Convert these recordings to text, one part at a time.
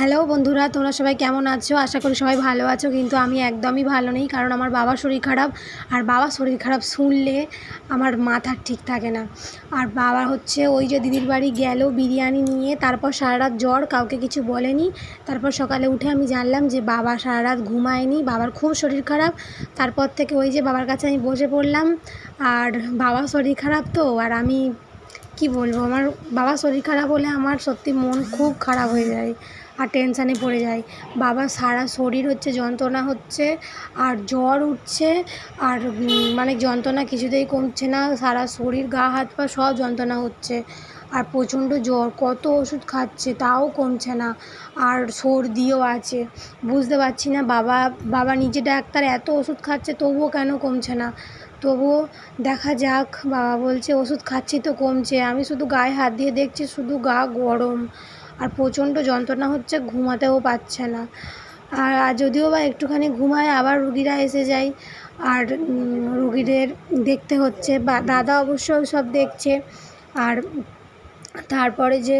Hello বন্ধুরা, তোমরা সবাই কেমন আছো? আশা করি সবাই ভালো আছো, কিন্তু আমি একদমই ভালো নেই, কারণ আমার বাবার শরীর খারাপ। আর বাবার শরীর খারাপ শুনলে আমার মাথা ঠিক থাকে না। আর বাবা হচ্ছে ওই যে দিদির বাড়ি গেল বিরিয়ানি নিয়ে, তারপর সারা রাত জ্বর, কাউকে কিছু বলেনি। তারপর সকালে উঠে আমি জানলাম যে বাবা সারা রাত ঘুমায়নি, বাবার খুব শরীর খারাপ। তারপর থেকে ওই যে বাবার কাছে আমি বসে পড়লাম, আর বাবার শরীর খারাপ তো, আর আমি কি বলব, আমার বাবার শরীর খারাপ হলে আমার সত্যি মন খুব খারাপ হয়ে যায়। আর টেনশানে পড়ে যাই বাবার সারা শরীর হচ্ছে, যন্ত্রণা হচ্ছে, আর জ্বর উঠছে, আর মানে যন্ত্রণা কিছুতেই কমছে না, সারা শরীর, গা, হাত, পা সব যন্ত্রণা হচ্ছে। আর প্রচণ্ড জ্বর, কত ওষুধ খাচ্ছে, তাও কমছে না, আর সর্দিও আছে। বুঝতে পারছি না, বাবা বাবা নিজে ডাক্তার এত ওষুধ খাচ্ছে, তবুও কেন কমছে না? তবুও দেখা যাক, বাবা বলছে, ওষুধ খাচ্ছি তো কমছে, আমি শুধু গায়ে হাত দিয়ে দেখছি, শুধু গা গরম। আর প্রচণ্ড যন্ত্রণা হচ্ছে, ঘুমাতেও পারছে না। আর যদিও বা একটুখানি ঘুমায়, আবার রুগীরা এসে যায়। আর রুগীদের দেখতে হচ্ছে, বা দাদা অবশ্য সব দেখছে। আর তারপরে যে,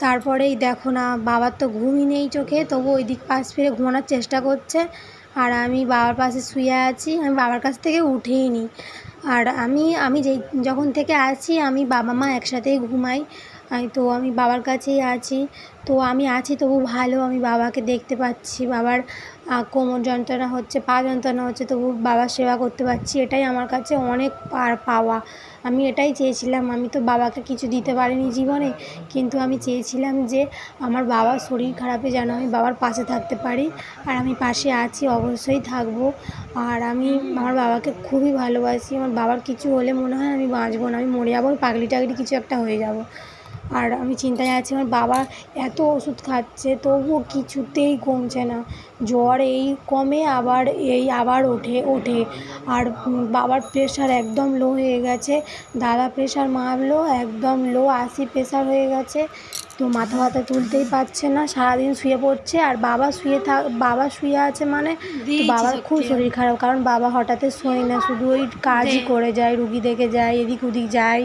তারপরেই দেখো না, বাবার তো ঘুমই নেই চোখে, তবু ওই দিক পাশ ফিরে ঘুমানোর চেষ্টা করছে। আর আমি বাবার পাশে শুয়ে আছি, আমি বাবার কাছ থেকে উঠেই নি আর আমি আমি যেই, যখন থেকে আছি, আমি বাবা মা একসাথেই ঘুমাই। তো আমি বাবার কাছেই আছি। তো আমি আছি তবু ভালো, আমি বাবাকে দেখতে পাচ্ছি। বাবার কোমর যন্ত্রণা হচ্ছে, পা যন্ত্রণা হচ্ছে, তবু বাবার সেবা করতে পারছি। এটাই আমার কাছে অনেক পার পাওয়া। আমি এটাই চেয়েছিলাম। আমি তো বাবাকে কিছু দিতে পারিনি জীবনে, কিন্তু আমি চেয়েছিলাম যে আমার বাবার শরীর খারাপে যেন আমি বাবার পাশে থাকতে পারি। আর আমি পাশে আছি, অবশ্যই থাকব। আর আমি আমার বাবাকে খুবই ভালোবাসি। আমার বাবার কিছু হলে মনে হয় আমি বাঁচবো না। আমি মরে যাব পাগলি টাগলি কিছু একটা হয়ে যাব। আর আমি চিন্তায় আছি আমার বাবা এত ওষুধ খাচ্ছে তবুও কিছুতেই কমছে না। জ্বর এই কমে আবার এই আবার ওঠে ওঠে। আর বাবার প্রেশার একদম লো হয়ে গেছে দাদা প্রেশার মারলো একদম লো আশি প্রেশার হয়ে গেছে। তো মাথা ব্যথা তুলতেই পারছে না সারাদিন শুয়ে পড়ছে আর বাবা শুয়ে থাক বাবা শুয়ে আছে মানে তো বাবার খুব শরীর খারাপ কারণ বাবা হঠাৎ শোয় না শুধু ওই কাজই করে যায় রুগী দেখে যায় এদিক ওদিক যায়।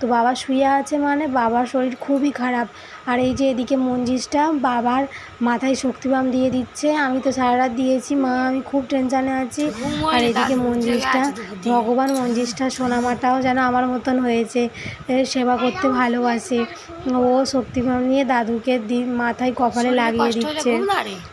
তো বাবা শুয়ে আছে মানে বাবার শরীর খুবই খারাপ। আর এই যে এদিকে মঞ্জিসটা বাবার মাথায় শক্তিবাম দিয়ে দিচ্ছে। আমি তো সারা রাত দিয়েছি মা আমি খুব টেনশানে আছি। আর এদিকে মঞ্জিসটা ভগবান মঞ্জিসটা সোনামাটাও যেন আমার মতন হয়েছে সেবা করতে ভালোবাসে। ও শক্তিবাম নিয়ে দাদুকে দি মাথায় কপালে লাগিয়ে দিচ্ছে।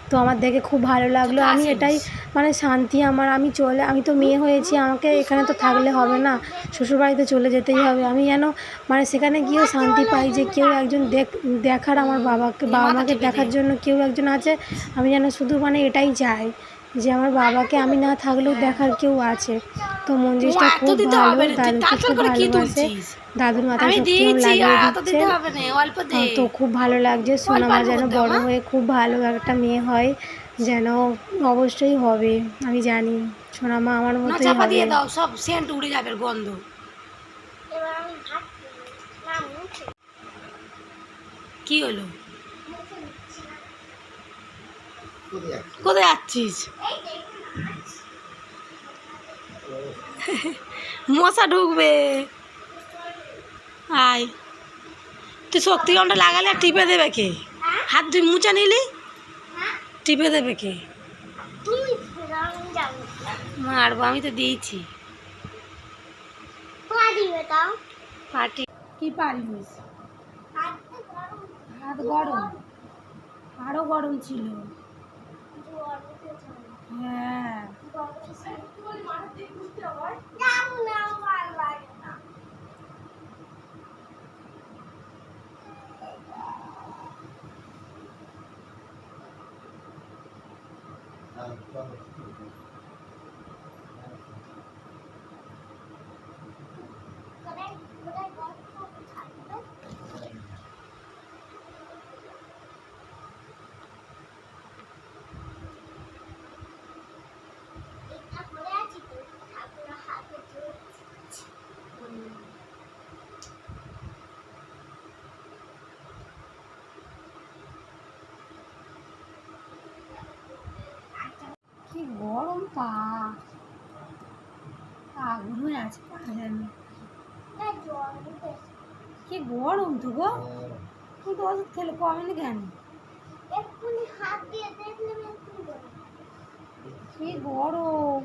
তো আমার দেখে খুব ভালো লাগল। আমি এটাই মানে শান্তি আমার আমি চলে আমি তো মেয়ে হয়েছি আমাকে এখানে তো থাকলে হবে না। শ্বশুরবাড়িতে চলে যেতেই হবে। আমি যেন মানে সেখানে গিয়েও শান্তি পাই যে কেউ একজন দেখ দেখার আমার বাবাকে বাবা মাকে দেখার জন্য কেউ একজন আছে আমি যেন শুধু মানে এটাই চাই যে আমার বাবাকে আমি না থাকলেও দেখার কেউ আছে। তো মঞ্জিসটা খুব ভালো হবে দাদুকে খুব ভালোবাসে। দাদুর মাথায় আমি লাগিয়ে দিচ্ছে। দে। তো খুব ভালো লাগছে সোনামা যেন বড় হয়ে খুব ভালো একটা মেয়ে হয় যেন অবশ্যই হবে আমি জানি। সোনামা আমার মতোই হবে। সব সেন্ট উড়ে যাবে গন্ধ। কি হলো? কোথায় যাচ্ছিস? মশা ঢুকবে। আয়। তুই শক্তি শক্তিগমটা লাগালে আর টিপে দেবে কে? হাত তুই মুচা নিলি? টিপে দেবে কে? মারবো আমি তো দিয়েছি। পাটি কি পারিস হাত গরম। আরও গরম ছিল। হ্যাঁ। গরম পা। আগুন আছে পা যেন কি গরম তো গো। তুই তো ওষুধ খেলে কমে না কেন কি গরম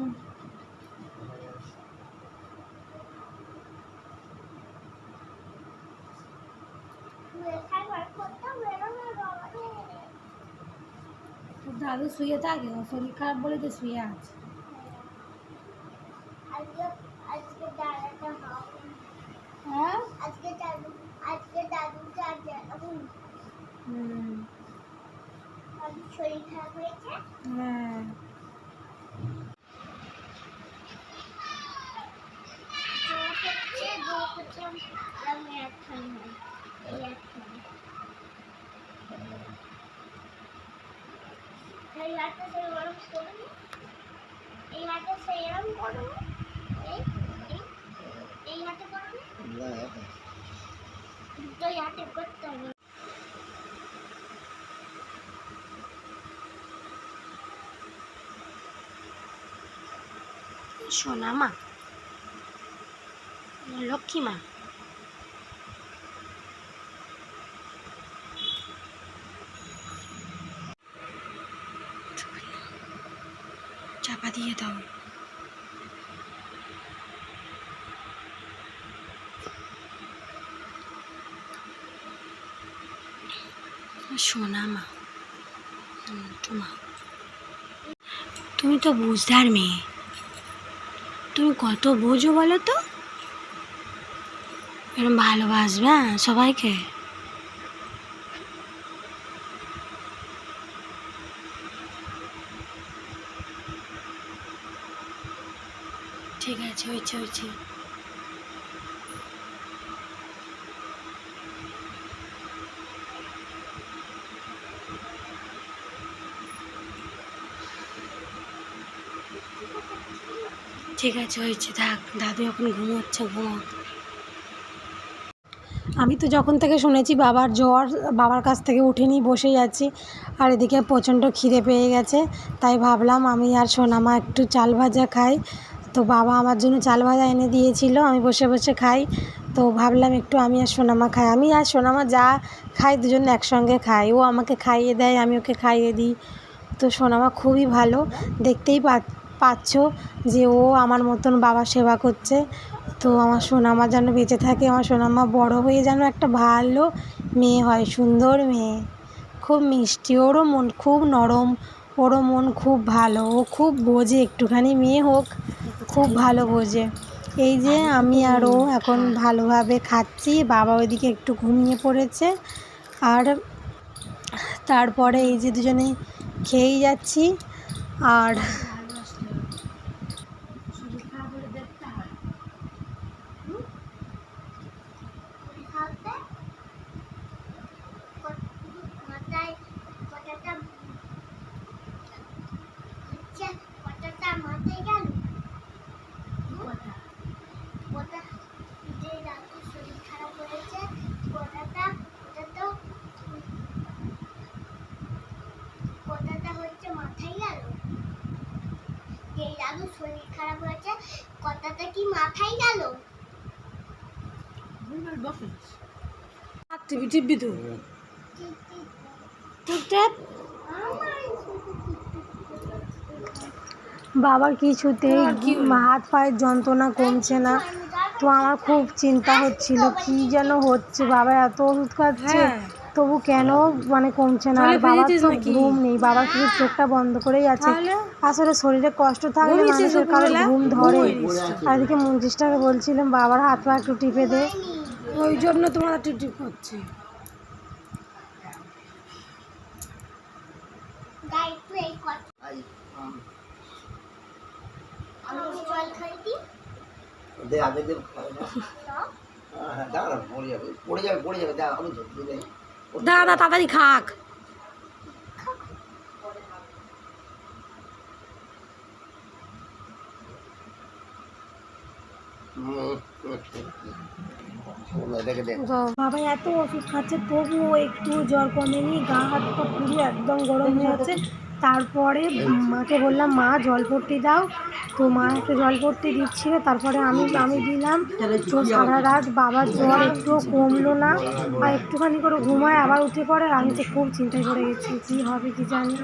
তোর দাদু শুয়ে থাকে ও শরীর খারাপ বলে তো শুয়ে আছে। আজকে আজকে দাদাটা হ্যাঁ? আজকে দাদুটা এখন হুম দাদুর শরীর খারাপ হয়েছে হ্যাঁ জ্বর হচ্ছে জ্বর হচ্ছে আমি একখান হয় এই হাতটা সেই গরম করব? এই হাতটা সেই গরম করব? এই এই এই হাতে করব? দুটোই হাতে করতে হবে। সোনা মা। লক্ষ্মী মা। চাপা দিয়ে দাও। সোনা মা মা, তুমি তো বুঝদার মেয়ে। তুমি কত বোঝো বলো তো? এরকম ভালোবাসবে হ্যাঁ সবাইকে? আছে হয়েছে হয়েছে। ঠিক আছে, হয়েছে, থাক। দাদু এখন ঘুমোচ্ছে ঘুমোক আমি তো যখন থেকে শুনেছি বাবার জ্বর, বাবার কাছ থেকে উঠেনি, বসেই আছি। আর এদিকে প্রচণ্ড খিদে পেয়ে গেছে, তাই ভাবলাম আমি আর সোনামা একটু চাল ভাজা খাই। তো বাবা আমার জন্য চাল ভাজা এনে দিয়েছিল, আমি বসে বসে খাই। তো ভাবলাম একটু আমি আর সোনামা খাই। আমি আর সোনামা যা খাই দুজন একসঙ্গে খাই। ও আমাকে খাইয়ে দেয়, আমি ওকে খাইয়ে দিই। তো সোনামা খুবই ভালো। দেখতেই পাচ্ছ যে ও আমার মতন বাবা সেবা করছে। তো আমার সোনামা যেন বেঁচে থাকে, আমার সোনামা বড় হয়ে যেন একটা ভালো মেয়ে হয়, সুন্দর মেয়ে। খুব মিষ্টি, ওরও মন খুব নরম, ওরও মন খুব ভালো, ও খুব বোঝে, একটুখানি মেয়ে হোক। খুব ভালো বোঝে। এই যে আমি আরও এখন ভালোভাবে খাচ্ছি, বাবা ওইদিকে একটু ঘুমিয়ে পড়েছে। আর তারপরে এই যে দুজনে খেয়েই যাচ্ছি। আর খাবে মাথায় কটাটা আচ্ছা কটাটা মাথায় গেল ওটা যে দাদুর শরীর খারাপ হয়েছে কটাটা ওটা তো কটাটা হচ্ছে মাথায় গেল যে দাদুর শরীর হয়েছে কটাটা কি মাথায় গেল? তো বাবার কিছুতেই হাত পায়ের যন্ত্রণা কমছে না। তো আমার খুব চিন্তা হচ্ছিল কি যেন হচ্ছে? বাবা এত ওষুধ খাচ্ছে। হ্যাঁ। তবু কেন মানে কমছে না? বাবার তো ঘুম নেই বাবার শুধু চোখটা বন্ধ করেই আছে। আসলে শরীরে কষ্ট থাকলে মানুষের কারও ঘুম ধরে। আর এদিকে মন্ত্রিসটাকে বলছিলাম বাবার হাত পা একটু টিপে দে। ওই জন্য তোমার টিপ টিপ করছে একটু দে আগে দে। না। হ্যাঁ দাঁড়া পড়ে যাবে পড়ে যাবে পড়ে যাবে দাঁড়া আমি ধরতে দে। দাদা, তাড়াতাড়ি খাক। বাবা, এত ওষুধ খাচ্ছে, তবুও একটু জ্বর কমেনি, গা হাত পা পুরো একদম গরম হয়ে আছে তারপরে মাকে বললাম, মা জলপট্টি দাও। তো মা একটু জলপট্টি দিচ্ছিল, তারপরে আমি আমি দিলাম। তো সারা রাত বাবার জ্বর একটু কমলো না। আর একটুখানি করে ঘুমায়, আবার উঠে পড়ে। আমি তো খুব চিন্তায় পড়ে গেছি, কী হবে কী জানি।